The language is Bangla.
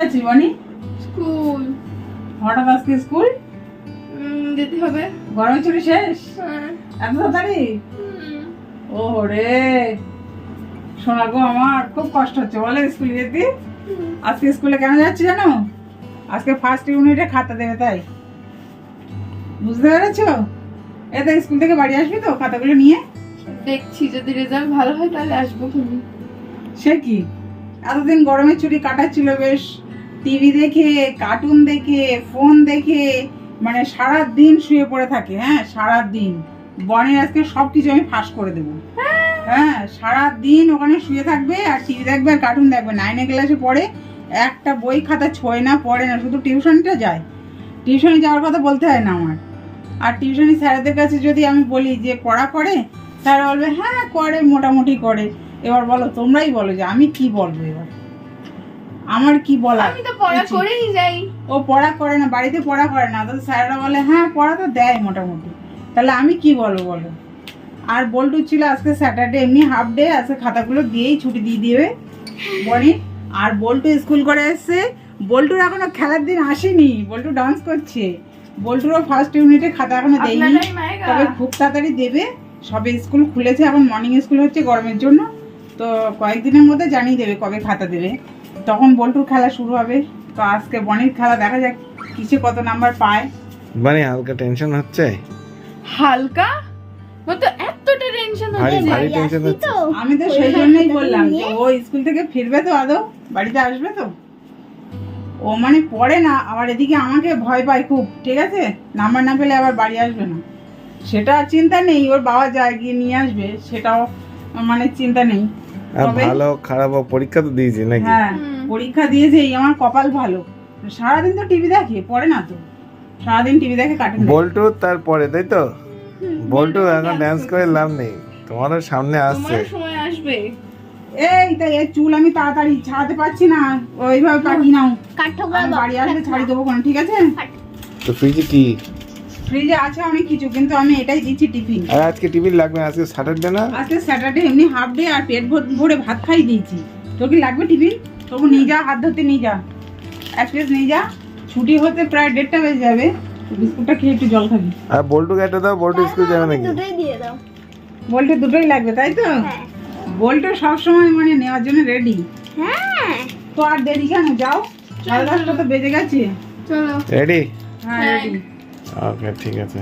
আছি বনি স্কুল। হঠাৎ আজকে স্কুল? যেতে হবে। গরমের ছুটি শেষ? হ্যাঁ। এত তাড়াতাড়ি? ও রে শোনা গো আমার খুব কষ্ট হচ্ছে। বলে স্কুলে যেতে? আজকে স্কুলে কেন যাচ্ছি জানো আজকে ফার্স্ট ইউনিটে খাতা দেবে তাই। বুঝতে পেরেছ? এতে স্কুল থেকে বাড়ি আসবি তো খাতাগুলো নিয়ে? দেখছি যদি রেজাল্ট ভালো হয় তাহলে আসব খুবই সে কি? এতদিন গরমের ছুটি কাটাচ্ছিল বেশ। টিভি দেখে কার্টুন দেখে ফোন দেখে মানে সারা দিন শুয়ে পড়ে থাকে হ্যাঁ সারা দিন বনের আজকে সব কিছু আমি ফাঁস করে দেবো। হ্যাঁ সারা দিন ওখানে শুয়ে থাকবে আর টিভি দেখবে আর কার্টুন দেখবে নাইনে ক্লাসে পড়ে, একটা বই খাতা ছোঁয় না, পড়ে না, শুধু টিউশনটা যায়। টিউশনে যাওয়ার কথা বলতে হয় না আমার। আর টিউশনি স্যারদের কাছে যদি আমি বলি যে, পড়া করে? স্যার বলবে হ্যাঁ করে, মোটামুটি করে। এবার বলো, তোমরাই বলো যে, আমি কি বলব এবার? আমার কি বলা আমি তো পড়া করেই যাই। ও পড়া করে না বাড়িতে পড়া করে না। তো স্যাররা বলে হ্যাঁ পড়া তো দেয় মোটামুটি। তাহলে আমি কি বলব বলো? আর বল্টু ছিল আজকে স্যাটারডে এমনি হাফ ডে আজকে খাতাগুলো দিয়েই ছুটি দিয়ে দিবে। বনি আর বল্টু স্কুল করে এসছে। বল্টুর এখনও খেলার দিন আসেনি। বল্টু ডান্স করছে। বল্টুরও ফার্স্ট ইউনিটে খাতা এখনও দেয়নি। তবে খুব তাড়াতাড়ি দেবে। সবে স্কুল খুলেছে এখন মর্নিং স্কুল হচ্ছে গরমের জন্য। তো কয়েকদিনের মধ্যে জানিয়ে দেবে কবে খাতা দেবে। তখন বল্টুর খেলা শুরু হবে। তো আজকে বনির খেলা দেখা যাক কিসে কত নাম্বার পায়। মানে হালকা টেনশন হচ্ছে? হালকা? তো এতটা টেনশন হচ্ছে ভারী টেনশন হচ্ছে। আমি তো সেই জন্যই বললাম যে ও স্কুল থেকে ফিরবে তো আদৌ? বাড়িতে আসবে তো? ও মানে পড়ে না আবার এদিকে আমাকে ভয় পায় খুব ঠিক আছে? নাম্বার না পেলে আবার বাড়ি আসবে না। সেটা চিন্তা নেই ওর বাবা যায় গিয়ে নিয়ে আসবে সেটাও মানে চিন্তা নেই। ভালো খারাপ হোক, পরীক্ষা তো দিয়েছি নাকি? হ্যাঁ পরীক্ষা দিয়েছে এই আমার কপাল ভালো। সারাদিন তো টিভি দেখে পড়ে না তো। সারাদিন টিভি দেখে কাটে বল্টু তারপরে তাই তো? বল্টু এখন ডান্স করে লাভ নেই। তোমারও সামনে আসছে। তোমার সময় আসবে। এই তাই এর চুল আমি তাড়াতাড়ি ছাড়াতে পারছি না। ওইভাবে কাটি নাও। কাঠঠোকরা বাড়ি আসলে ছাড়ি দেবো কোনো ঠিক আছে? তো ফ্রিজে কি? ফ্রিজে আছে অনেক কিছু কিন্তু আমি এটাই দিচ্ছি টিফিন। আর আজকে টিফিন লাগবে আজকে স্যাটারডে না? আজকে স্যাটারডে এমনি হাফ ডে আর পেট ভরে ভাত খাই দিয়েছি। তোর কি লাগবে টিফিন? তবু নিয়ে যা হাত ধরতে নিয়ে যা। এক পিস নিয়ে যা। ছুটি হতে প্রায় দেড়টা বেজে যাবে বিস্কুটটা খেয়ে একটু জল খাবি। আর বল্টু কেটে দাও বল্টু স্কুল যাবে নাকি? দুটোই দিয়ে দাও। বল্টু দুটোই লাগবে তাই তো? হ্যাঁ। বল্টু সবসময় মানে নেওয়ার জন্য রেডি হ্যাঁ। তো আর দেরি কেন? যাও। সাড়ে দশটা তো বেজে গেছে। চলো। রেডি হ্যাঁ হ্যাঁ। রেডি ওকে ঠিক আছে।